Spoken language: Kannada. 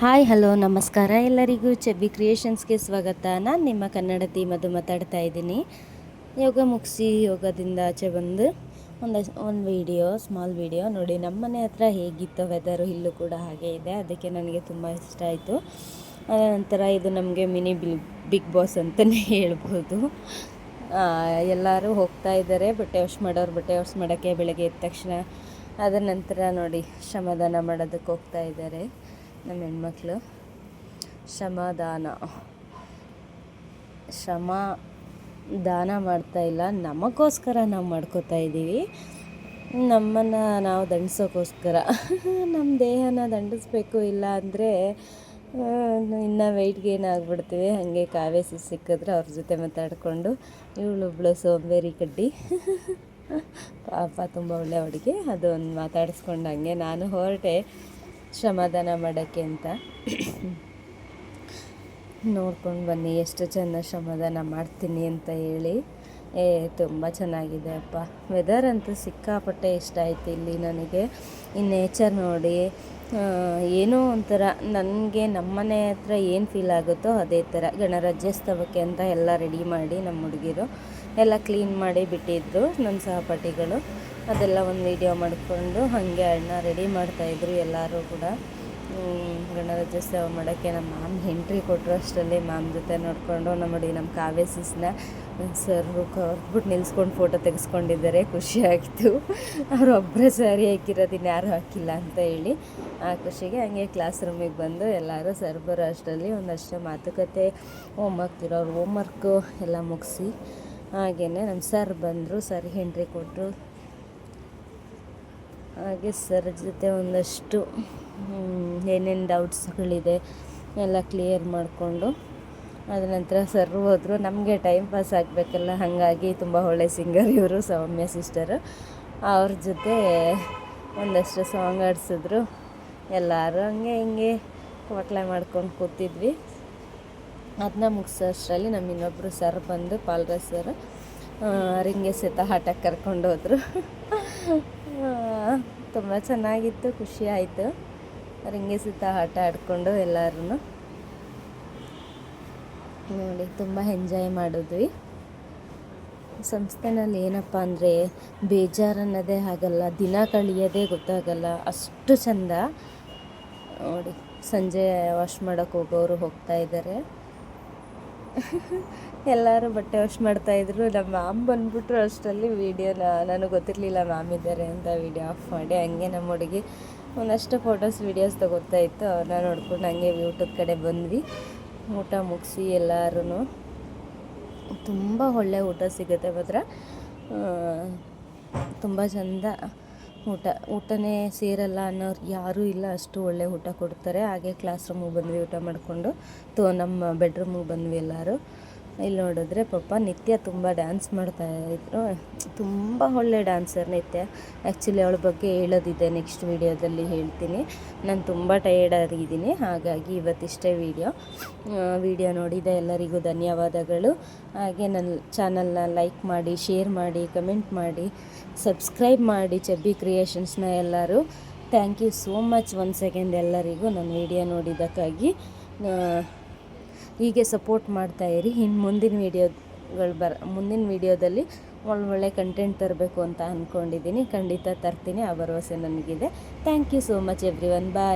ಹಾಯ್, ಹಲೋ, ನಮಸ್ಕಾರ. ಎಲ್ಲರಿಗೂ ಚೆಬ್ಬಿ ಕ್ರಿಯೇಷನ್ಸ್ಗೆ ಸ್ವಾಗತ. ನಾನು ನಿಮ್ಮ ಕನ್ನಡತಿ ಮಧು ಮಾತಾಡ್ತಾ ಇದ್ದೀನಿ. ಯೋಗ ಮುಗಿಸಿ ಯೋಗದಿಂದ ಆಚೆ ಬಂದು ಒಂದು ಒಂದು ವೀಡಿಯೋ ಸ್ಮಾಲ್ ವೀಡಿಯೋ ನೋಡಿ ನಮ್ಮ ಮನೆ ಹತ್ರ ಹೇಗಿತ್ತು ವೆದರು ಇಲ್ಲೂ ಕೂಡ ಹಾಗೆ ಇದೆ. ಅದಕ್ಕೆ ನನಗೆ ತುಂಬ ಇಷ್ಟ ಆಯಿತು. ನಂತರ ಇದು ನಮಗೆ ಮಿನಿ ಬಿಲ್ ಬಿಗ್ ಬಾಸ್ ಅಂತಲೇ ಹೇಳ್ಬೋದು. ಎಲ್ಲರೂ ಹೋಗ್ತಾ ಇದ್ದಾರೆ. ಬಟ್ಟೆ ವಾಶ್ ಮಾಡೋರು ಬಟ್ಟೆ ವಾಶ್ ಮಾಡೋಕ್ಕೆ ಬೆಳಗ್ಗೆ ಎದ್ದ ತಕ್ಷಣ. ಅದರ ನಂತರ ನೋಡಿ ಶ್ರಮದಾನ ಮಾಡೋದಕ್ಕೆ ಹೋಗ್ತಾ ಇದ್ದಾರೆ. ನಮ್ಮ ಹೆಣ್ಮಕ್ಳು. ಶ್ರಮದಾನ. ಶ್ರಮ ದಾನ ಮಾಡ್ತಾ ಇಲ್ಲ. ನಮಗೋಸ್ಕರ ನಾವು ಮಾಡ್ಕೋತಾ ಇದ್ದೀವಿ ನಮ್ಮನ್ನು ನಾವು ದಂಡಿಸೋಕ್ಕೋಸ್ಕರ ನಮ್ಮ ದೇಹನ ದಂಡಿಸ್ಬೇಕು ಇಲ್ಲ ಅಂದರೆ ಇನ್ನೂ ವೆಯ್ಟ್ ಗೇನ್ ಆಗಿಬಿಡ್ತೀವಿ. ಹಾಗೆ ಕಾವೇಸಿ ಸಿಕ್ಕಿದ್ರೆ ಅವ್ರ ಜೊತೆ ಮಾತಾಡಿಕೊಂಡು ಇವಳೊಬ್ಳು ಸೋಂಬೇರಿ ಕಡ್ಡಿ. ಪಾಪ ತುಂಬ ಒಳ್ಳೆ ಹುಡುಗಿ ಅದು ಒಂದು ಮಾತಾಡಿಸ್ಕೊಂಡು ಹಂಗೆ ನಾನು ಹೊರಟೆ. ಶ್ರಮದಾನ ಮಾಡೋಕ್ಕೆ ಅಂತ. ನೋಡ್ಕೊಂಡು ಬನ್ನಿ, ಎಷ್ಟು ಚೆಂದ ಶ್ರಮದಾನ ಮಾಡ್ತೀನಿ ಅಂತ ಹೇಳಿ. ಏ, ತುಂಬ ಚೆನ್ನಾಗಿದೆ ಅಪ್ಪ. ವೆದರ್ ಅಂತೂ ಸಿಕ್ಕಾಪಟ್ಟೆ ಇಷ್ಟ ಆಯ್ತು ಇಲ್ಲಿ ನನಗೆ. ಈ ನೇಚರ್ ನೋಡಿ ಏನೋ ಒಂಥರ ನನಗೆ ನಮ್ಮನೆ ಹತ್ರ ಏನು ಫೀಲ್ ಆಗುತ್ತೋ ಅದೇ ಥರ ಗಣರಾಜ್ಯೋತ್ಸವಕ್ಕೆ ಅಂತ ಎಲ್ಲ ರೆಡಿ ಮಾಡಿ ನಮ್ಮ ಹುಡುಗಿರು ಎಲ್ಲ ಕ್ಲೀನ್ ಮಾಡಿ ಬಿಟ್ಟಿದ್ರು ನನ್ನ ಸಹಪಾಠಿಗಳು. ಅದೆಲ್ಲ ಒಂದು ವೀಡಿಯೋ ಮಾಡಿಕೊಂಡು ಹಾಗೆ ಅಣ್ಣ ರೆಡಿ ಮಾಡ್ತಾಯಿದ್ರು ಎಲ್ಲರೂ ಕೂಡ. ಗಣರಾಜ್ಯೋತ್ಸವ ಮಾಡೋಕ್ಕೆ ನಮ್ಮ ಮ್ಯಾಮ್ ಎಂಟ್ರಿ ಕೊಟ್ಟರು ಅಷ್ಟರಲ್ಲಿ. ಮ್ಯಾಮ್ ಜೊತೆ ನೋಡಿಕೊಂಡು ನಮ್ಮ ನೋಡಿ ನಮ್ಮ ಕಾವ್ಯ ಸಿಸ್ನ ಸರ್ ಕರ್ಬಿಟ್ಟು ನಿಲ್ಸ್ಕೊಂಡು ಫೋಟೋ ತೆಗೆಸ್ಕೊಂಡಿದ್ದಾರೆ. ಖುಷಿ ಆಯಿತು. ಅವ್ರು ಒಬ್ಬರೇ ಸರಿ ಹಾಕಿರೋದು ಇನ್ಯಾರೂ ಹಾಕಿಲ್ಲ ಅಂತ ಹೇಳಿ. ಆ ಖುಷಿಗೆ ಹಂಗೆ ಕ್ಲಾಸ್ ರೂಮಿಗೆ ಬಂದು ಎಲ್ಲರೂ ಸರ್ ಬರೋ ಅಷ್ಟರಲ್ಲಿ ಒಂದಷ್ಟು ಮಾತುಕತೆ ಹೋಮ್ ಇರೋರು ಹೋಮ್ ವರ್ಕು ಎಲ್ಲ ಮುಗಿಸಿ ಹಾಗೆಯೇ ನಮ್ಮ ಸರ್ ಬಂದರು ಸರ್ ಎಂಟ್ರಿ ಕೊಟ್ಟರು ಹಾಗೆ ಸರ್ ಜೊತೆ ಒಂದಷ್ಟು ಏನೇನು ಡೌಟ್ಸ್ಗಳಿದೆ ಎಲ್ಲ ಕ್ಲಿಯರ್ ಮಾಡಿಕೊಂಡು ಅದ ನಂತರ ಸರ್ ಹೋದರು. ನಮಗೆ ಟೈಮ್ ಪಾಸ್ ಆಗಬೇಕಲ್ಲ, ಹಾಗಾಗಿ ತುಂಬ ಒಳ್ಳೆ ಸಿಂಗರ್ ಇವರು, ಸೌಮ್ಯ ಸಿಸ್ಟರು ಅವ್ರ ಜೊತೆ ಒಂದಷ್ಟು ಸಾಂಗ್ ಆಡಿಸಿದ್ರು. ಎಲ್ಲರೂ ಹಂಗೆ ಹಿಂಗೆ ಮಕ್ಕಳ ಮಾಡ್ಕೊಂಡು ಕೂತಿದ್ವಿ. ಅದನ್ನ ಮುಗಿಸೋ ಅಷ್ಟರಲ್ಲಿ ನಮ್ಮ ಇನ್ನೊಬ್ಬರು ಸರ್ ಬಂದು ಪಾಲ್ರ ಸರ್ ರಿಂಗೆ ಸಹಿತ ಆಟಕ್ಕೆ ಕರ್ಕೊಂಡು ಹೋದರು. ತುಂಬ ಚೆನ್ನಾಗಿತ್ತು, ಖುಷಿ ಆಯಿತು. ರಿಂಗಿ ಸುತ್ತ ಆಟ ಆಡಿಕೊಂಡು ಎಲ್ಲರೂ ನೋಡಿ, ತುಂಬ ಎಂಜಾಯ್ ಮಾಡಿದ್ವಿ. ಸಂಸ್ಥೆನಲ್ಲಿ ಏನಪ್ಪ ಅಂದರೆ ಬೇಜಾರನ್ನೋದೇ ಆಗಲ್ಲ, ದಿನ ಕಳಿಯೋದೇ ಗೊತ್ತಾಗಲ್ಲ, ಅಷ್ಟು ಚಂದ. ನೋಡಿ, ಸಂಜೆ ವಾಶ್ ಮಾಡೋಕ್ಕೆ ಹೋಗೋರು ಹೋಗ್ತಾ ಇದ್ದಾರೆ ಎಲ್ಲರೂ ಬಟ್ಟೆ ವಾಶ್ ಮಾಡ್ತಾಯಿದ್ರು ನಮ್ಮ ಮ್ಯಾಮ್ ಬಂದ್ಬಿಟ್ರು ಅಷ್ಟರಲ್ಲಿ ವೀಡಿಯೋನ ನನಗೆ ಗೊತ್ತಿರಲಿಲ್ಲ ಮ್ಯಾಮ್ ಇದ್ದಾರೆ ಅಂತ ವೀಡಿಯೋ ಆಫ್ ಮಾಡಿ. ಹಂಗೆ ನಮ್ಮ ಹುಡುಗಿ ಒಂದಷ್ಟು ಫೋಟೋಸ್ ವೀಡಿಯೋಸ್ ತಗೋತಾ ಇತ್ತು. ಅವ್ರನ್ನ ನೋಡ್ಕೊಂಡು ಹಂಗೆ ಯೂಟ್ಯೂಬ್ ಕಡೆ ಬಂದ್ವಿ. ಊಟ ಮುಗಿಸಿ ಎಲ್ಲರೂ ತುಂಬ ಒಳ್ಳೆ ಊಟ ಸಿಗುತ್ತೆ ಮಾತ್ರ ತುಂಬ ಚೆಂದ. ಊಟ, ಊಟನೇ ಸೇರಲ್ಲ ಅನ್ನೋರು ಯಾರೂ ಇಲ್ಲ, ಅಷ್ಟು ಒಳ್ಳೆ ಊಟ ಕೊಡ್ತಾರೆ. ಹಾಗೆ ಕ್ಲಾಸ್ ರೂಮಿಗೆ ಬಂದ್ವಿ, ಊಟ ಮಾಡಿಕೊಂಡು. ತೋ, ನಮ್ಮ ಬೆಡ್ರೂಮಿಗೆ ಬಂದ್ವಿ ಎಲ್ಲರೂ. ಇಲ್ಲಿ ನೋಡಿದ್ರೆ ಪಾಪ ನಿತ್ಯ ತುಂಬ ಡ್ಯಾನ್ಸ್ ಮಾಡ್ತಾಯಿದ್ರು ತುಂಬ ಒಳ್ಳೆ ಡ್ಯಾನ್ಸರ್ ನಿತ್ಯ. ಆ್ಯಕ್ಚುಲಿ ಅವಳ ಬಗ್ಗೆ ಹೇಳೋದಿದೆ ನೆಕ್ಸ್ಟ್ ವೀಡಿಯೋದಲ್ಲಿ ಹೇಳ್ತೀನಿ. ನಾನು ತುಂಬ ಟಯರ್ಡ್ ಆಗಿದ್ದೀನಿ, ಹಾಗಾಗಿ ಇವತ್ತಿಷ್ಟೇ ವೀಡಿಯೋ ವೀಡಿಯೋ ನೋಡಿದ ಎಲ್ಲರಿಗೂ ಧನ್ಯವಾದಗಳು. ಹಾಗೆ ನನ್ನ ಚಾನಲ್ನ ಲೈಕ್ ಮಾಡಿ ಶೇರ್ ಮಾಡಿ ಕಮೆಂಟ್ ಮಾಡಿ ಸಬ್ಸ್ಕ್ರೈಬ್ ಮಾಡಿ ಚಬ್ಬಿ ಕ್ರಿಯೇಷನ್ಸ್ನ ಎಲ್ಲರೂ. Thank you so much one second ಎಲ್ಲರಿಗೂ. ನನ್ನ ವೀಡಿಯೋ ನೋಡಿದ್ದಕ್ಕಾಗಿ ಹೀಗೆ ಸಪೋರ್ಟ್ ಮಾಡ್ತಾಯಿರಿ ಇನ್ನು ಮುಂದಿನ ವೀಡಿಯೋಗಳು ಬರ, ಮುಂದಿನ ವೀಡಿಯೋದಲ್ಲಿ ಒಳ್ಳೊಳ್ಳೆ ಕಂಟೆಂಟ್ ತರಬೇಕು ಅಂತ ಅಂದ್ಕೊಂಡಿದ್ದೀನಿ ಖಂಡಿತ ತರ್ತೀನಿ. ಆ ಭರವಸೆ ನನಗಿದೆ. Thank you so much everyone bye